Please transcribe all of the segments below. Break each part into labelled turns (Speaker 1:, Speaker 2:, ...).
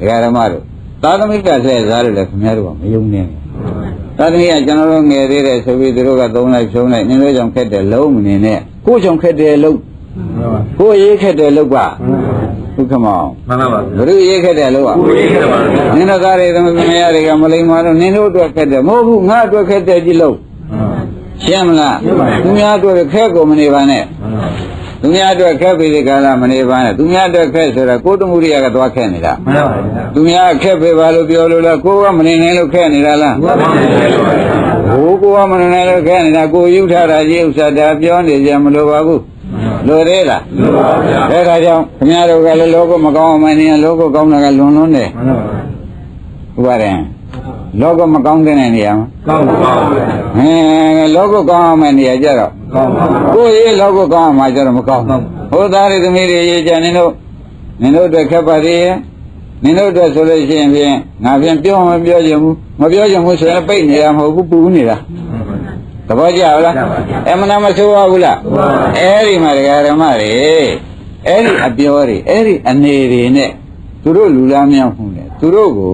Speaker 1: ဒကာဓမ္မတို့သာသမီကဆဲစားလို့လည်းခင်ဗျားတို့ကမယုံနဲ့သာသမီကကျွန်တော်တို့ငယ်သေးတယ်ဆိုပြီးသူတို့ကသုံးလိုက်ဖြုံးလိုက်နင်းလို့ကြောင့်ခက်တယ်လုံးမနေနဲ့ကိုယ်ကြောင့်ခက်တယ်လုံးကိုယ်ရေးခက်တယ်လုံးပါဒုက္ခမောင်
Speaker 2: မှန်ပါပါ
Speaker 1: ဘုရုရေးခက်တယ်လုံးပါ
Speaker 2: ကိုယ်ရေးခဲ့ပါလား
Speaker 1: နင်းတို့သားတွေသမီးမယားတွေကမလိမ္မာတော့နင်းတို့အတွက်ခက်တယ်မဟုတ်ဘူးငါအတွက်ခက်တယ်ကြည့်လို့ရှင်းမလားသူများအတွက်ခက်ကိုမနေပါနဲ့ သူများအတွက်ခက်ပြီးဒီကလာမနေပါနဲ့သူများအတွက်ခက်ဆိုတာကိုယ်တမှုရိယကသွားခက်နေတာ
Speaker 2: မှန်ပါပါဗျာ
Speaker 1: သူများခက်ပေးပါလို့ပြောလို့လားကိုယ်ကမနေနိုင်လို့ခက်နေတာလား
Speaker 2: မှန်ပါပါဗျာ
Speaker 1: ဟိုကိုယ်ကမနေနိုင်လို့ခက်နေတာကိုယ်ယူထားတာကြီးဥစ္စာဒါပြောနေကြမလို့ပါဘူးလိုသေးလား
Speaker 2: မှန်ပါပါဗျာ
Speaker 1: အဲဒါကြောင့်ခင်ဗျားတို့ကလည်းလောကမကောင်းအောင်မနေရင်လောကကောင်းတာကလွန်လွန်းတယ်
Speaker 2: မှန်ပါပါ
Speaker 1: ဟုတ်ပါတယ် လောကမကောင်းတဲ့နေရာမှာ
Speaker 2: ကောင်းပါပါဗျာ
Speaker 1: အဲလောကကောင်းအောင်မယ့်နေရာကြတော့
Speaker 2: ကောင်းပါပါ
Speaker 1: ကိုယ်ရေးလောကကောင်းအောင်မှကြတော့မကောင်းဘူးဟိုသားတွေသမီးတွေရေးကြနင်တို့နင်တို့အတွက်ခက်ပါသေးရဲ့နင်တို့အတွက်ဆိုလို့ရှိရင်ဖြင့်ငါဖြင့်ပြောမပြောချင်ဘူးမပြောချင်ဘူးဆိုရင်ပိတ်နေတာမဟုတ်ဘူးပူနေတာသဘောကျလားအမှန်တမ်းမဆိုးပါဘူးလားအဲ့ဒီမှာဒကာဓမ္မတွေအဲ့ဒီအပြောတွေအဲ့ဒီအနေတွေနဲ့သူတို့လူလားမြောက်မှုနဲ့သူတို့ကို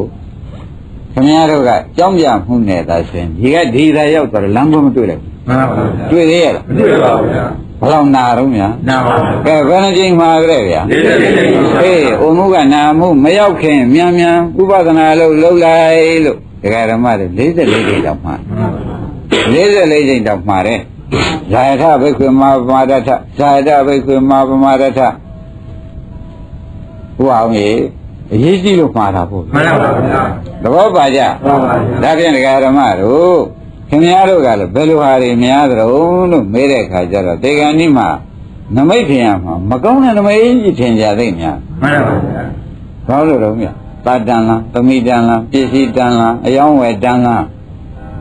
Speaker 1: ခင်ဗျားတို့ကကြောင်းပြမှုနဲ့သာဆိုရင်ဒီကဒီသာရောက်တော့လမ်းပေါ်မတွေ့လိုက်ဘူး
Speaker 2: မှန်ပါပါဗျာ
Speaker 1: တွေ့သေးရလား
Speaker 2: မတွေ့ပါဘူးဗျာ
Speaker 1: ဘယ်လောက်နာတော့များ
Speaker 2: နာပါပါ
Speaker 1: ကဲဘယ်နှချိန်မှာကြဲဗျာ
Speaker 2: လေးလေးလေးလေးပါ
Speaker 1: အေးအုံမှုကနာမှုမရောက်ခင်မြန်မြန်ဥပဒနာလို့လှုပ်လိုက်လို့ဒကာဓမ္မတွေ44ချိန်တောင်မှာ44ချိန်တောင်မှာတဲ့ဇာယထဘိက္ခွေမာပမာဒထဇာယထဘိက္ခွေမာပမာဒထဟိုအောင်ကြီး အရေးကြီးလို့မှားတာပေါ့
Speaker 2: မှန်ပါပါဗျာ
Speaker 1: သဘောပါကြ
Speaker 2: မှန်ပါပါဗျာ
Speaker 1: ဒါဖြင့်ဒကာဓမ္မတို့ခင်ဗျားတို့ကလည်းဘယ်လိုဟာတွေများသလဲလို့မေးတဲ့အခါကျတော့ဒေဂန်ဒီမှာနမိတ်ထင်ရမှာမကောင်းတဲ့နမိတ်ကြီးထင်ကြသိများ
Speaker 2: မှန်ပါပါဗျာ
Speaker 1: ဘာလို့လဲတော့မြတ်တာတန်လားသမိတန်လားပစ္စည်းတန်လားအယောင်းဝယ်တန်လား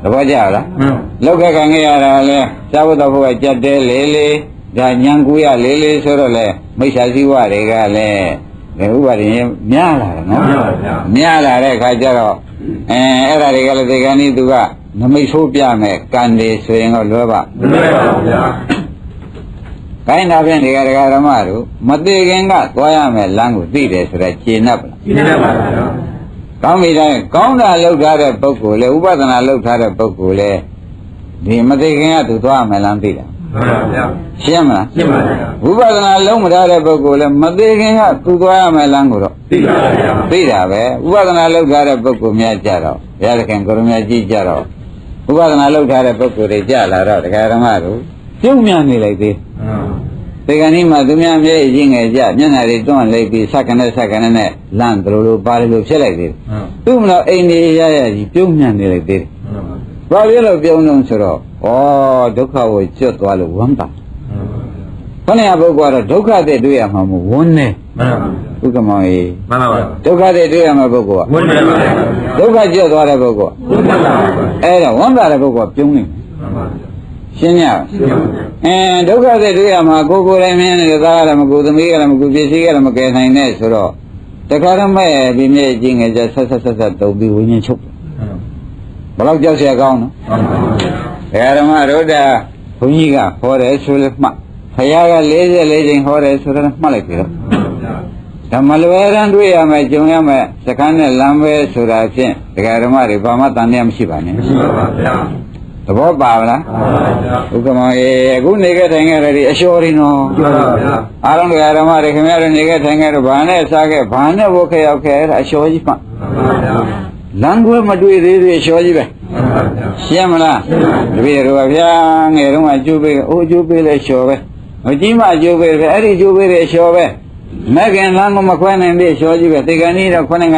Speaker 1: သဘောကျလား
Speaker 2: မှန်
Speaker 1: လောက်ကခံခဲ့ရတာလဲသာဝတ္တဘုရားကြက်တဲလေးလေးဒါညံကူရလေးလေးဆိုတော့လဲမိစ္ဆာစည်းဝတွေကလည်း ဒီဥပါဒရင်များလာတယ်နော်
Speaker 2: မှန်ပါဗျာ
Speaker 1: များလာတဲ့အခါကျတော့အဲအဲ့ဒါတွေကလည်းဒီကနေ့သူကနမိတ်ဆိုးပြမယ်ကံတွေဆိုရင်တော့လွယ်ပါ
Speaker 2: မတွေ့ပါဘူးဗျာ
Speaker 1: ခိုင်းတာဖြင့်ဒီကဒကာဓမ္မတို့မသေးခင်ကသွားရမယ်လမ်းကိုသိတယ်ဆိုတော့ကျေနပ်ပါလား
Speaker 2: ဒီနေ့ပါဗျာ
Speaker 1: ကောင်းပြီတိုင်းကောင်းတာလုပ်ထားတဲ့ပုဂ္ဂိုလ်လေဥပဒနာလုပ်ထားတဲ့ပုဂ္ဂိုလ်လေဒီမသေးခင်ကသူသွားရမယ်လမ်းသိတာ
Speaker 2: မှန်ပါဗျာ
Speaker 1: ရှင်းမလား
Speaker 2: ရှင်းပါဗျာ
Speaker 1: ဝိပဿနာလုံးမထားတဲ့ပုဂ္ဂိုလ်လေမသေးခင်ကသူသွားရမယ်လမ်းကိုတော့
Speaker 2: သိပါဗျာ
Speaker 1: သိတာပဲဥပဒနာလုပ်ထားတဲ့ပုဂ္ဂိုလ်များကြတော့ဘုရားသခင်ကိုရမကြီးကြတော့ဥပဒနာလုပ်ထားတဲ့ပုဂ္ဂိုလ်တွေကြလာတော့တရားဓမ္မတို့ပြုံးမြန်နေလိုက်သေး
Speaker 2: မှန်
Speaker 1: ဒီကနေ့မှသူများမျက်ရည်ငယ်ကြမျက်နှာတွေတွန့်လိုက်ပြီးစက္ကနဲ့စက္ကနဲ့နဲ့လန့်တယ်လို့ပါလို့ဖြစ်လိုက်သေးတယ်
Speaker 2: မှန်
Speaker 1: သူ့မလို့အိမ်ကြီးရရကြီးပြုံးမြန်နေလိုက်သေးတယ်
Speaker 2: မှန်။
Speaker 1: ဘာဖြစ်လို့ပြုံးလုံးဆိုတော့ ဩဒုက္ခကိုကျွတ်သွားလို့ဝမ်းတာ။ခဏရပုဂ္ဂိုလ်ကတော့ဒုက္ခတဲ့တွေ့ရမှာမဟုတ်ဝန်းနေ
Speaker 2: မှန်ပါ
Speaker 1: ဥက္ကမောင်ကြီး
Speaker 2: မှန်ပါပါ
Speaker 1: ဒုက္ခတဲ့တွေ့ရမှာပုဂ္ဂိုလ်က
Speaker 2: ဝင်တယ်ပါ
Speaker 1: ဒုက္ခကျွတ်သွားတဲ့ပုဂ္ဂိုလ်
Speaker 2: ဝင်တယ်ပါ
Speaker 1: အဲ့ဒါဝမ်းတာတဲ့ပုဂ္ဂိုလ်ကပြုံးနေတယ်
Speaker 2: မှန်ပါ
Speaker 1: ရှင်းညအဲဒုက္ခတဲ့တွေ့ရမှာကိုယ်ကိုယ်တိုင်မြင်နေတဲ့သားရမကူသမီးရမကူပစ္စည်းရမကယ်နိုင်နဲ့ဆိုတော့တခါတော့မဲ့ဒီမြေကြီးငယ်ကျဆက်ဆက်ဆက်ဆက်တုံပြီးဝိညာဉ်ချုပ်တယ်ဘယ်တော့ကြောက်เสียကောင်းနော်
Speaker 2: မှန်ပါ
Speaker 1: ဘယ်ဓမ္မရုဒ္ဓဘုန်းကြီးကဟောတယ်ဆိုလို့မှတ်ဘုရားက44ချိန်ဟောတယ်ဆိုတော့မှတ်လိုက်ပြီတော့ဓမ္မလွယ်ရန်တွေ့ရမယ်ကြုံရမယ်စကန်းနဲ့လမ်းပဲဆိုတာဖြင့်ဒကာဓမ္မတွေဘာမှတန်တရားမရှိပါနဲ့
Speaker 2: မရှိပါပါဗျာ
Speaker 1: သဘောပါဗလား
Speaker 2: မှန်ပါဗျာ
Speaker 1: ဥက္ကမောင်ရေအခုနေခဲ့ထိုင်ခဲ့တယ်ဒီအလျှော်ရင်းနော်
Speaker 2: မှန်ပါဗျာ
Speaker 1: အားလုံးဒကာဓမ္မတွေခင်ဗျားတို့နေခဲ့ထိုင်ခဲ့တော့ဘာနဲ့စားခဲ့ဘာနဲ့ဝတ်ခဲ့ရောက်ခဲ့အဲ့ဒါအလျှော်ကြီးမှ
Speaker 2: မှန်ပါဗျာ
Speaker 1: လမ်းကွဲမတွေ့သေးသေးအလျှော်ကြီးပဲ
Speaker 2: မှန်ပါဗျာ
Speaker 1: ရှင်းမလားတပည့်တော်ဗျာငယ်တုန်းကကျိုးပေးအိုးကျိုးပေးလဲလျှော်ပဲမကြီးမှကျိုးပေးတယ်အဲ့ဒီကျိုးပေးတယ်လျှော်ပဲမကင်လမ်းကမခွဲနိုင်သေးလျှော်ကြီးပဲတေကန်ကြီးတော့ခွနဲ့က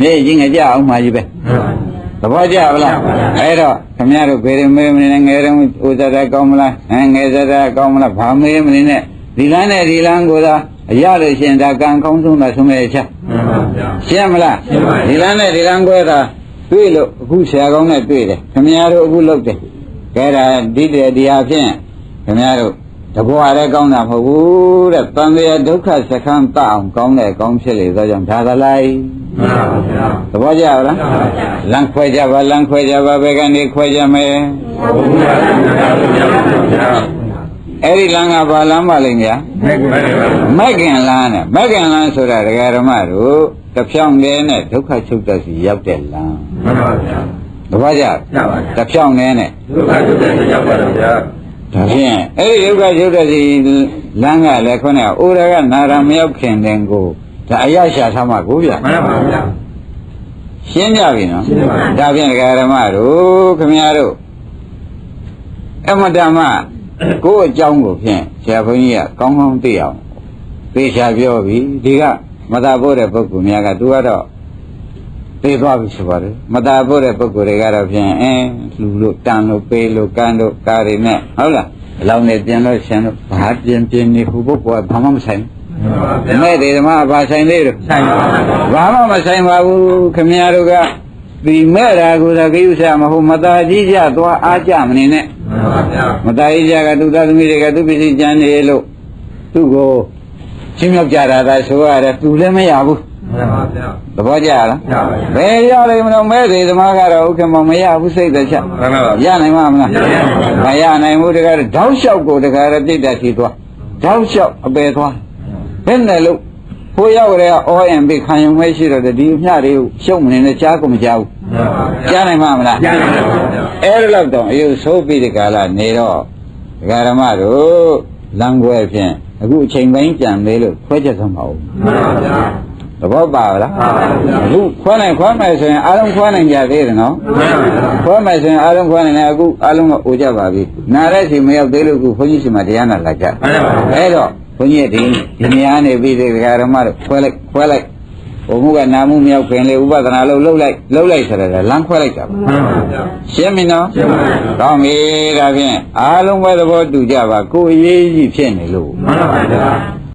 Speaker 1: မြေကြီးငကြအောင်မှကြီးပဲသဘောကျဗလားအဲ့တော့ခင်ဗျားတို့ဘယ်ရင်မေးမနေနဲ့ငယ်တုန်းဥဇာတကောင်းမလားအဲငယ်ဇာတကောင်းမလားဘာမေးမနေနဲ့ဒီလမ်းနဲ့ဒီလမ်းကိုသာအရလို့ရှင်ဒါကံကောင်းဆုံးတာဆုံးမဲ့ချက်
Speaker 2: မှန်ပါဗျာ
Speaker 1: ရှင်းမလား
Speaker 2: ရှင်းပါပြီ
Speaker 1: ဒီလမ်းနဲ့ဒီလမ်းကွဲတာ တွေ့လို့အခုဆရာကောင်းနဲ့တွေ့တယ်ခင်ဗျားတို့အခုလုပ်တယ်ကဲဒါဒီတဲ့ဒီဟာဖြင့်ခင်ဗျားတို့တဘောရဲကောင်းတာမဟုတ်ဘူးတဲ့တန်လျာဒုက္ခစခန်းတအောင်ကောင်းတဲ့အကောင်းဖြစ်လေသောကြောင့်ဒါသလိုက်
Speaker 2: မှန်ပါဗျာ
Speaker 1: သဘောကျလားလမ်းခွဲကြပါလမ်းခွဲကြပါဘယ်ကနေခွဲကြမယ်
Speaker 2: ဘုရားရှင်ဗျာဗျာ
Speaker 1: အဲ့ဒီလမ်းကဘာလမ်းပါလိမ့်ညာ
Speaker 2: မဲ့မဲ့ပါ
Speaker 1: မက်ကင်လမ်းနဲ့မက်ကင်လမ်းဆိုတာဒကာဓမ္မတို့တစ်ဖြောင်းလေးနဲ့ဒုက္ခချုပ်တတ်စီရောက်တဲ့လမ်း
Speaker 2: မှန်ပါဗျာ
Speaker 1: တပည့်ကြ
Speaker 2: ရပါဗျာ
Speaker 1: တစ်ဖြောင်းလေးနဲ့
Speaker 2: ဒုက္ခဒုက္ခရောက်ပါတော့ဗျာ
Speaker 1: ဒါဖြင့်အဲ့ဒီဒုက္ခချုပ်တတ်စီလမ်းကလည်းခေါင်းကဩရကနာရမရောက်ခင်တဲ့ကိုဒါအရရှာသမှာကိုဗျ
Speaker 2: မှန်ပါဗျာ
Speaker 1: ရှင်းကြပြီနော်
Speaker 2: ရှင်းပါပြီ
Speaker 1: ဒါဖြင့်ဒကာရမတို့ခမရတို့အမတမ ကိုယ့်အကြောင်းကိုဖြင့်ဆရာဘုန်းကြီးကကောင်းကောင်းသိအောင်သေချာပြောပြီဒီကမသာဖို့တဲ့ပုဂ္ဂိုလ်များကသူကတော့သိသွားပြီဆိုပါတယ်မသာဖို့တဲ့ပုဂ္ဂိုလ်တွေကတော့ဖြင့်အင်းလူလို့တန်လို့ပေးလို့ကန်းလို့ကားတွေနဲ့ဟုတ်လားအလောင်းနဲ့ပြင်လို့ရှင်လို့ဘာပြင်ပြင်နေခုပုဂ္ဂိုလ်ကဘာမှမဆိုင်
Speaker 2: မှန်ပါ
Speaker 1: ဘူး
Speaker 2: ဗျာ
Speaker 1: မဲ့တွေဓမ္မဘာဆိုင်သေးလို့
Speaker 2: ဆိုင်ပါဗျာ
Speaker 1: ဘာမှမဆိုင်ပါဘူးခမည်းတော်က ဒီမဲ့တာကိုသာကိစ္စမဟုတ်မသားကြီးကြသွားအားကြမနေနဲ့
Speaker 2: မှန်ပါဗျာ
Speaker 1: မသားကြီးကြကသူသားသမီးတွေကသူပစ္စည်းကြမ်းနေလို့သူ့ကိုချင်းမြောက်ကြတာသာဆိုရတယ်သူလည်းမရဘူး
Speaker 2: မှန်ပါဗျာ
Speaker 1: သဘောကျလား
Speaker 2: ရပါဗျာ
Speaker 1: ဘယ်ရလိမ့်မလို့မဲ့တွေဓမ္မကတော့ဥက္ကမမရဘူးစိတ်သက်ချက်
Speaker 2: မှန်ပါပါ
Speaker 1: ရနိုင်မှာမလား
Speaker 2: ရပါပါ
Speaker 1: မရနိုင်ဘူးတကယ်တော့တောက်လျှောက်ကိုတကယ်တော့ပြိတ္တထီသွားတောက်လျှောက်အပယ်သွားဘယ်နဲ့လို့ကိုရောက်ရဲအော်ရင်ပြခံရုံပဲရှိတော့တယ်ဒီမျှတွေကိုရှုံမနေနဲ့ကြားကိုမကြားဘူး
Speaker 2: မှန်ပါဗျာ
Speaker 1: ကြားနိုင်မှာမလား
Speaker 2: ရပါပါဗျာ
Speaker 1: အဲ့ဒါတော့တော့အယုဆိုးပြီးဒီကလာနေတော့ဒကာရမတို့လမ်းပွဲဖြင့်အခုအချိန်ပိုင်းကြံသေးလို့ခွဲချက်ဆုံးပါဦး
Speaker 2: မှန်ပါဗျာ
Speaker 1: သဘောပါလား
Speaker 2: မှန်ပါဗျာ
Speaker 1: အခုခွဲနိုင်ခွဲမယ်ဆိုရင်အားလုံးခွဲနိုင်ကြသေးတယ်နော်
Speaker 2: မှန်ပါဗျာ
Speaker 1: ခွဲမယ်ဆိုရင်အားလုံးခွဲနိုင်တယ်အခုအားလုံးကအိုကြပါပြီနာတဲ့စီမရောက်သေးလို့အခုဘုန်းကြီးစီမှာတရားနာလာကြ
Speaker 2: မှန်ပါဗျာ
Speaker 1: အဲ့တော့ဘုန်းကြီးကဒီဒီနေရာနေပြီးဒီဒကာရမတို့ခွဲလိုက်ခွဲလိုက် ဘုံမှုကနာမှုမြောက်ခင်လေဥပဒနာလို့လှုပ်လိုက်လှုပ်လိုက်ဆိုတော့လမ်းခွဲလိုက်တာပါ
Speaker 2: မှန်ပါဗျာ
Speaker 1: ရှင်းပြီနော်
Speaker 2: ရှင်းပါပြီ
Speaker 1: ကောင်းပြီဒါဖြင့်အားလုံးပဲသဘောတူကြပါကိုယ်အရေးကြီးဖြစ်နေလို့
Speaker 2: မှန်ပါဗျာ